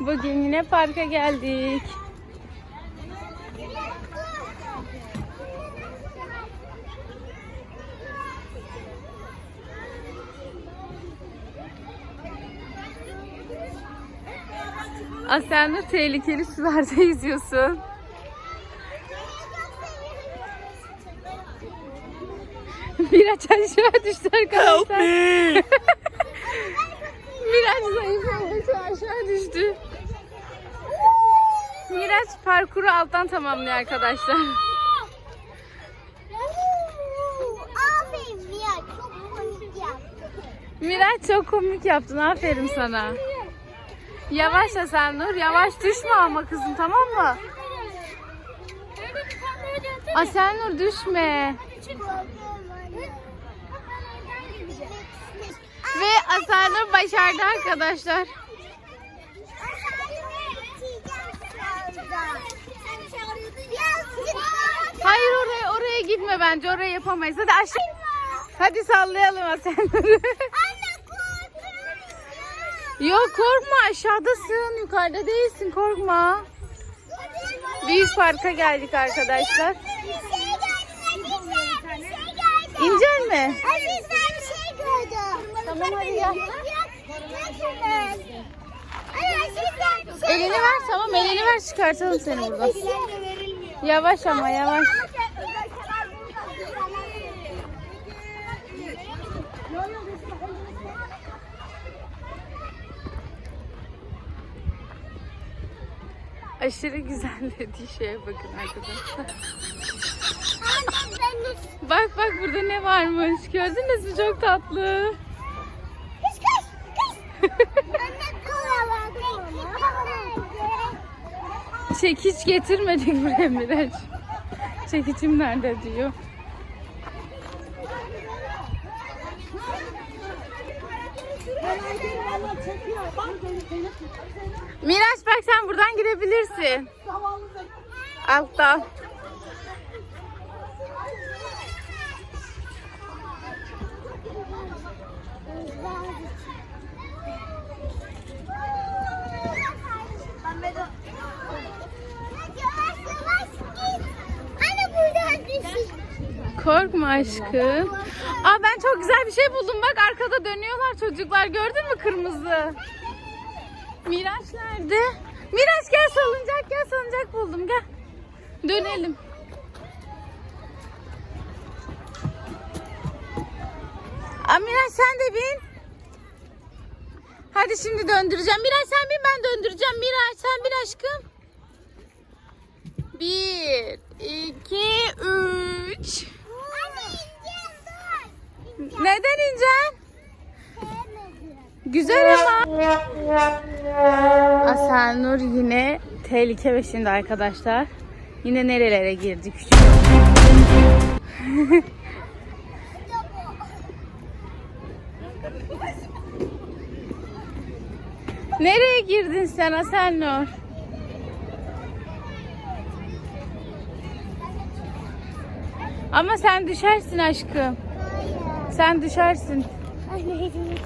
Bugün yine parka geldik. Asenur tehlikeli sularda yüzüyorsun. Miraç aşağı düştü arkadaşlar. Miraç zayıf olduğu için aşağı düştü. Miraç parkuru alttan tamamlıyor arkadaşlar. Aferin ya çok komik yaptın. Miraç. Aferin sana. Yavaş Asenur. Yavaş düşme ama kızım tamam mı? Asenur düşme. Ve Asenur başardı arkadaşlar. Hayır oraya oraya gitme bence. Oraya yapamayız. Hadi aşağı. Hadi sallayalım Asenur'u. Yok korkma aşağıdasın. Yukarıda değilsin korkma. Büyük parka geldik arkadaşlar. İncel mi? Aziz ben bir şey gördüm. Tamam, hadi gel. Elini ver tamam elini ver çıkartalım seni buradan. Yavaş ama yavaş. Aşırı güzellediği şeye bakın arkadaşlar. Bak bak burada ne varmış. Gördünüz mü çok tatlı. Çekiç getirmedik buraya Miraç. Çekiçim nerede diyor. Miraç bak sen buradan girebilirsin. Altta. Anne buradan düşün. Korkma aşkım. Aa ben çok güzel bir şey buldum. Bak arkada dönüyorlar çocuklar. Gördün mü kırmızı? Miraç nerede? Miraç gel salıncak gel salıncak buldum gel. Dönelim. Aa, Miraç sen de bin. Hadi şimdi döndüreceğim. Miraç sen bin ben döndüreceğim. Miraç sen bin aşkım. Bir, iki, üç. Anne ineceğim dur. Neden ineceksin? Sevmedim. Güzel ama. Asenur yine tehlike peşinde arkadaşlar. Yine nerelere girdik? Nereye girdin sen Asenur? Ama sen düşersin aşkım. Sen düşersin. Anneciğim.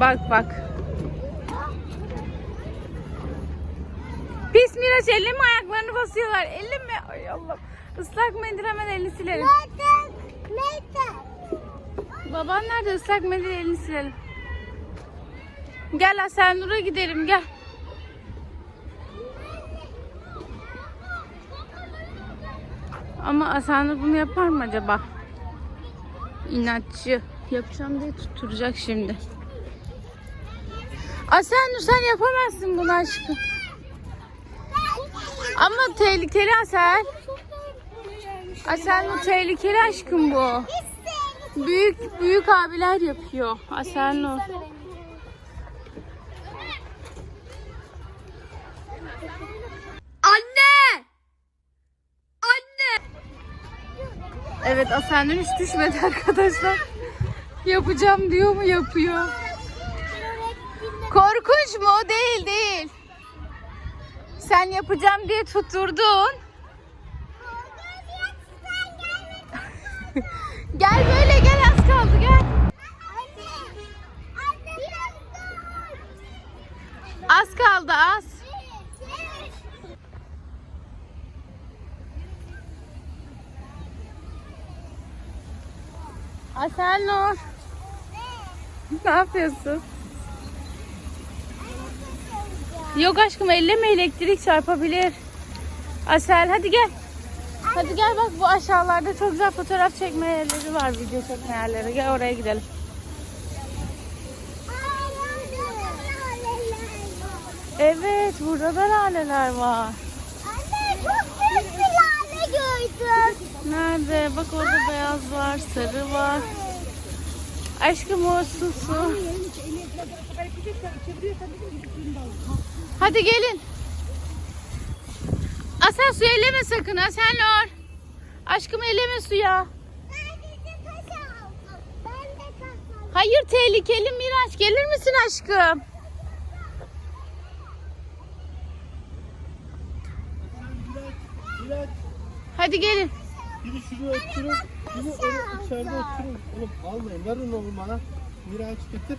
Bak bak. Pis Miraç elimi ayaklarını basıyorlar. Elim mi? Ay Allah. Islak mendil hemen elini silelim. Nereden? Nereden? Baban nerede? Islak mendil elini silelim. Gel Asenur'a gidelim gel. Ama Asenur bunu yapar mı acaba? İnatçı. Yapacağım diye tutturacak şimdi. Asenur sen yapamazsın bunu aşkım. Ama tehlikeli Asel. Asenur tehlikeli aşkım bu. Büyük büyük abiler yapıyor. Asenur. Anne! Anne! Evet Asenur hiç düşmedi arkadaşlar. Yapacağım diyor mu yapıyor. Korkunç mu? Değil değil. Sen yapacağım diye tutturdun. Asel Nur. Ne yapıyorsun? Yok aşkım elleme elektrik çarpabilir. Asel hadi gel. Hadi gel bak bu aşağılarda çok güzel fotoğraf çekme yerleri var, video çekme yerleri. Gel oraya gidelim. Evet burada da laleler var. Anne çok büyük bir lale gördüm. Nerede? Bak orada beyaz var, sarı var. Aşkım o su su. Hadi gelin. Asel su elleme sakın Asel Nur. Aşkım elleme suya. Hayır tehlikeli Miraç. Gelir misin aşkım? Miraç, Hadi gelin. biri şuraya oturun, biri öyle içeride oturun. Oğlum almayın, verin oğlum bana. Miraç getir.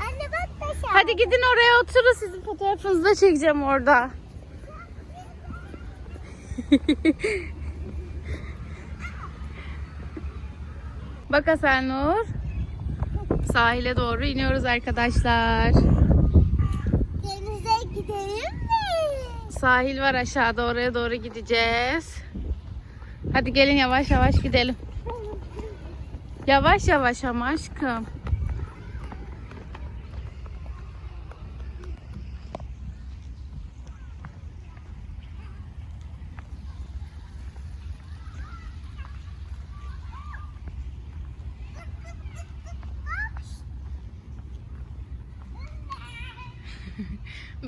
Anne bak taş aldım. Hadi gidin oraya oturun. Sizin fotoğrafınızı da çekeceğim orada. Bak Hasan Nur. Sahile doğru iniyoruz arkadaşlar. Denize gidelim mi? Sahil var aşağıda oraya doğru gideceğiz. Hadi gelin yavaş yavaş gidelim. Yavaş yavaş ama aşkım.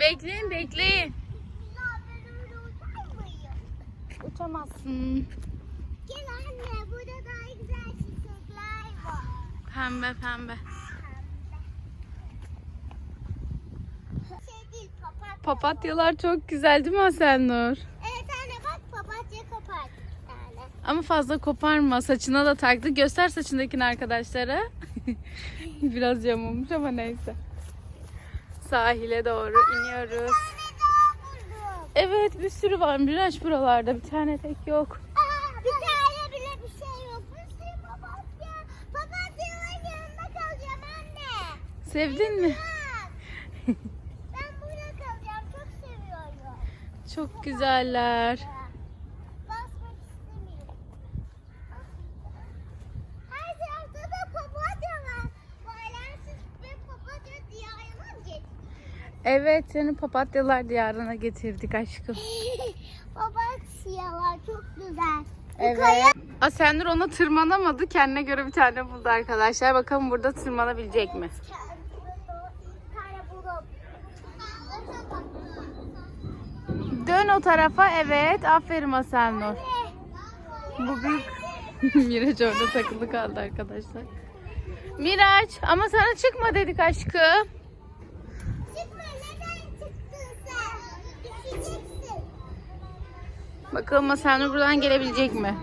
Bekleyin bekleyin. Ya ben öyle uçar mıyım? Uçamazsın. Gel anne burada daha güzel çiçekler var. Pembe pembe. Şey değil papatya. Papatyalar çok güzel değil mi Aselnur? Evet anne bak papatya kopar bir tane. Ama fazla koparma. Saçına da taktı. Göster saçındakini arkadaşlara. Biraz yamulmuş ama neyse. Sahile doğru iniyoruz. tane daha buldum. Evet bir sürü var. Miraç buralarda. Bir tane tek yok. Aa, bir tane bile bir şey yok. Bir sürü papatya. Papatyaların yanında kalacağım anne. Sevdin mi? Bak. ben burada kalacağım. Çok seviyorum. Çok güzeller. Basmak istemiyorum. Her tarafta da papatya var. Bu alemsiz bir papatya diyarına getirdim. Evet seni papatyalar diyarına getirdik aşkım. Papatyalar çok güzel. Evet. Asenur ona tırmanamadı. Kendine göre bir tane buldu arkadaşlar. Bakalım burada tırmanabilecek mi? Bir tane buldum. Dön o tarafa. Evet. Aferin Asenur. Bu büyük Miraç orada takılı kaldı arkadaşlar. Miraç ama sana çıkma dedik aşkım. Çıkma neden çıktın sen? Düşeceksin. Bakalım Asenur buradan gelebilecek mi?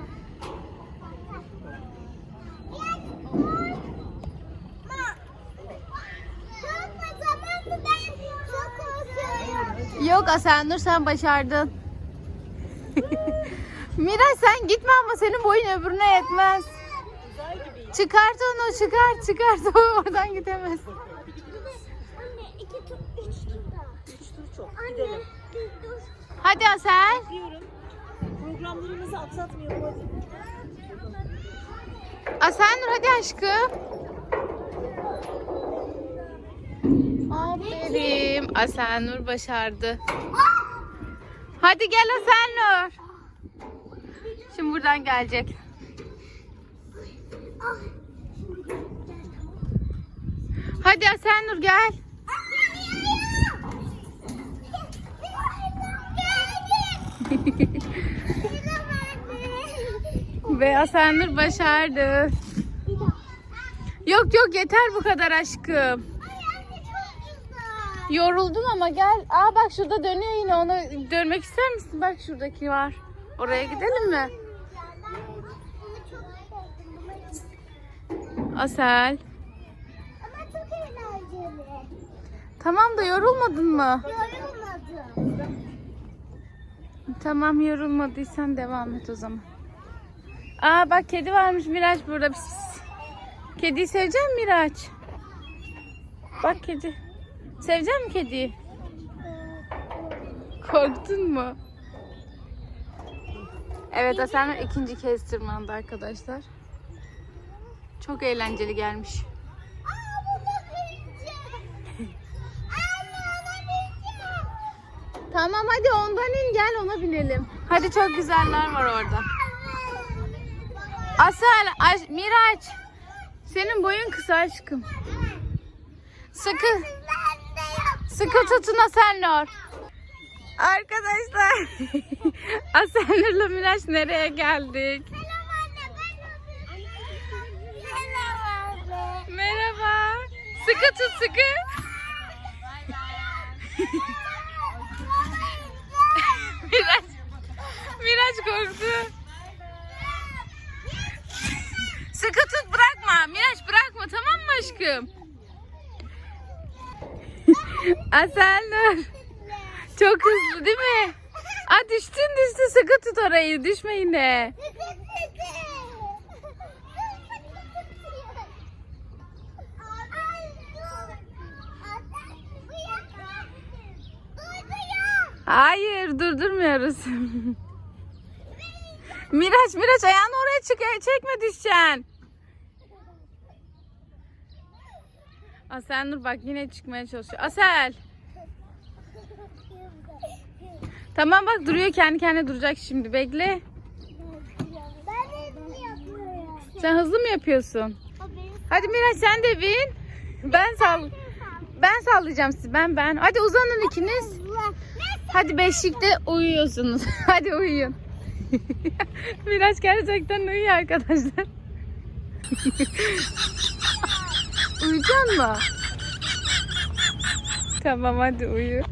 Korkma tamam mı ben çok korkuyorum. Yok Asenur sen başardın. Miraç sen gitme ama senin boyun öbürüne yetmez. Çıkart onu çıkart çıkart oradan gidemez. Anne iki tur, üç tur daha. Üç tur çok. Anne Gidelim. bir dur. Hadi Asel. Diyorum. Programlarımızı aksatmayalım hadi. Asenur hadi aşkım. Aferin. Asenur başardı. Hadi gel Asenur. Şimdi buradan gelecek. Hadi Asenur gel. Ve Asenur başardı. Yok yok yeter bu kadar aşkım. Yoruldun ama gel. Aa bak şurada dönüyor yine onu dönmek ister misin? Bak şuradaki var. Oraya gidelim mi? Asel. Ama çok eğlenceli. Tamam da yorulmadın mı? Yorulmadım. Tamam yorulmadıysan devam et o zaman. Aa bak kedi varmış Miraç burada. Pis, pis. Kediyi sevecek misin Miraç? Bak kedi. Sevecek misin kediyi? Korktun mu? Evet Asena ikinci kez tırmandı arkadaşlar. Çok eğlenceli gelmiş. Tamam hadi ondan in gel ona binelim. Hadi çok güzeller var orada. Asel, Miraç. Senin boyun kısa aşkım. Yaptım. Sıkı tutun Aselnur. Arkadaşlar, Aselnur'la Miraç nereye geldik? Selam anne ben Selam anne. Merhaba. Sıkı tut sıkı. Miraç, Miraç korktu. Sıkı tut bırakma. Miraç bırakma tamam mı aşkım? Aselnur. Çok hızlı değil mi? Aa düştün düştün sıkı tut orayı düşme yine. Hayır durdurmuyoruz. Miraç Miraç ayağını oraya çık çekme düşeceksin. Asel Nur bak yine çıkmaya çalışıyor. Asel. Tamam bak duruyor kendi kendine duracak şimdi bekle. Sen hızlı mı yapıyorsun? Hadi Miraç sen de bin. Ben sal ben sallayacağım sizi. Ben ben. Hadi uzanın ikiniz. Hadi beşikte uyuyorsunuz. Hadi uyuyun. Miraç gerçekten uyuyor arkadaşlar. Uyuyacaksın mı? Tamam hadi uyu.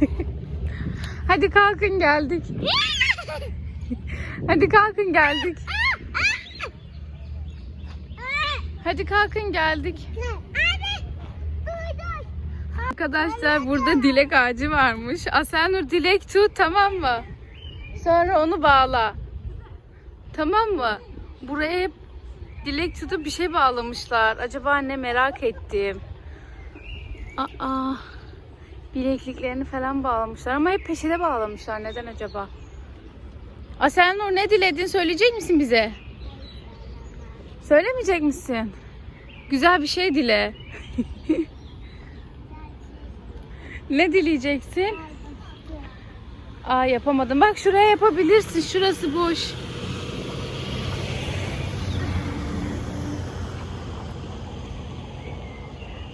hadi kalkın geldik. Hadi kalkın geldik. Hadi kalkın geldik. Arkadaşlar burada dilek ağacı varmış. Asenur dilek tut tamam mı? Sonra onu bağla. Tamam mı? Buraya hep dilek tutup bir şey bağlamışlar. Acaba ne merak ettim. Aa, bilekliklerini falan bağlamışlar ama hep peşine bağlamışlar. Neden acaba? Asenur ne diledin söyleyecek misin bize? Söylemeyecek misin? Güzel bir şey dile. ne dileyeceksin? Aa yapamadım. Bak şuraya yapabilirsin. Şurası boş.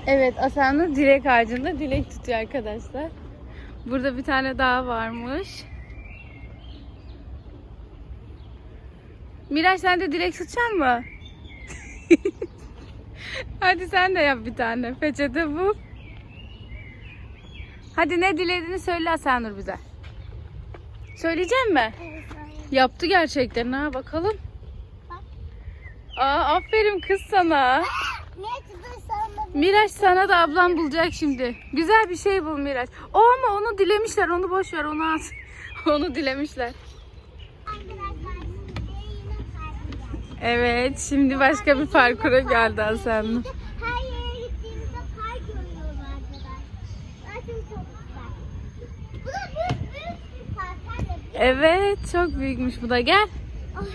Evet Asanur dilek ağacında dilek tutuyor arkadaşlar. Burada bir tane daha varmış. Miraç sen de dilek tutacaksın mı? Hadi sen de yap bir tane. Peçete bul. Hadi ne dilediğini söyle Asanur bize. Söyleyecek mi? Yaptı gerçekten ha bakalım. Aa aferin kız sana. Miraç sana da ablam bulacak şimdi. Güzel bir şey bul Miraç. O ama onu dilemişler. Onu boş ver. Onu at. onu dilemişler. Evet. Şimdi başka bir parkura geldi Hasan. Her yere gittiğimizde park görüyoruz arkadaşlar. Zaten çok güzel. Bu da büyük büyük bir park. Anne. Evet. Çok büyükmüş bu da. Gel. Ay,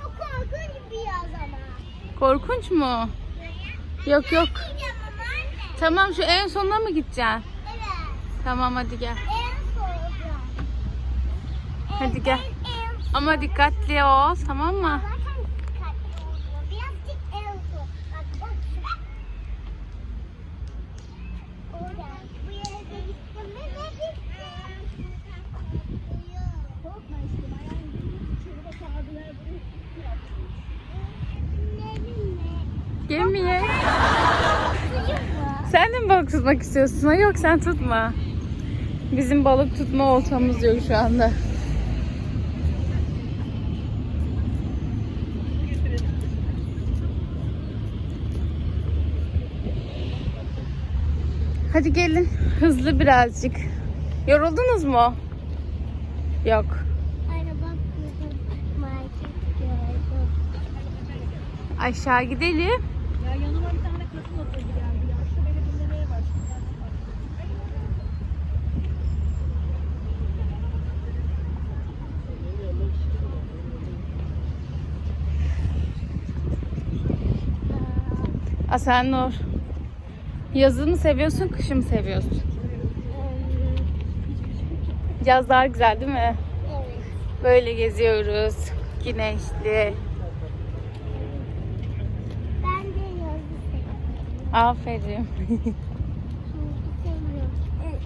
çok korkunç bir yaz ama. Korkunç mu? Yok yok. Tamam şu en sonuna mı gideceksin? Evet. Tamam hadi gel. En son. Hadi gel. Ama dikkatli ol tamam mı? Gemiye. Sen de mi balık tutmak istiyorsun? Ha, Yok sen tutma. Bizim balık tutma oltamız yok şu anda. Hadi gelin. Hızlı birazcık. Yoruldunuz mu? Yok. Aşağı gidelim. Asenur. Yazı mı seviyorsun, kışı mı seviyorsun? Yaz daha güzel değil mi? Böyle geziyoruz. Güneşli. Ben de yazı seviyorum. Aferin. Çünkü seviyorum. Evet.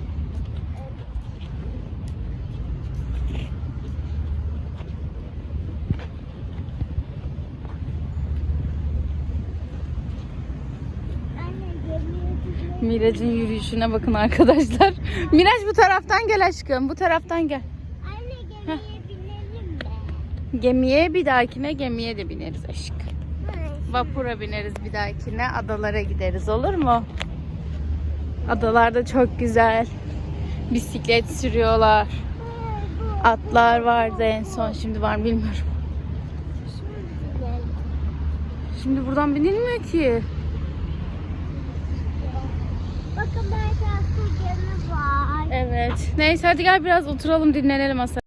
Anne geliyor gidiyor. Miraç'ın yürüyüşüne bakın arkadaşlar. Miraç bu taraftan gel aşkım. Bu taraftan gel. Anne gemiye binelim mi? Gemiye bir dahakine gemiye de bineriz aşkım. Vapura bineriz bir dahakine. Adalara gideriz olur mu? Adalarda çok güzel. Bisiklet sürüyorlar. Atlar vardı en son. Şimdi var mı bilmiyorum. Şimdi buradan binilmiyor ki. Bakın gemi var. Evet. Neyse hadi gel biraz oturalım dinlenelim Hasan.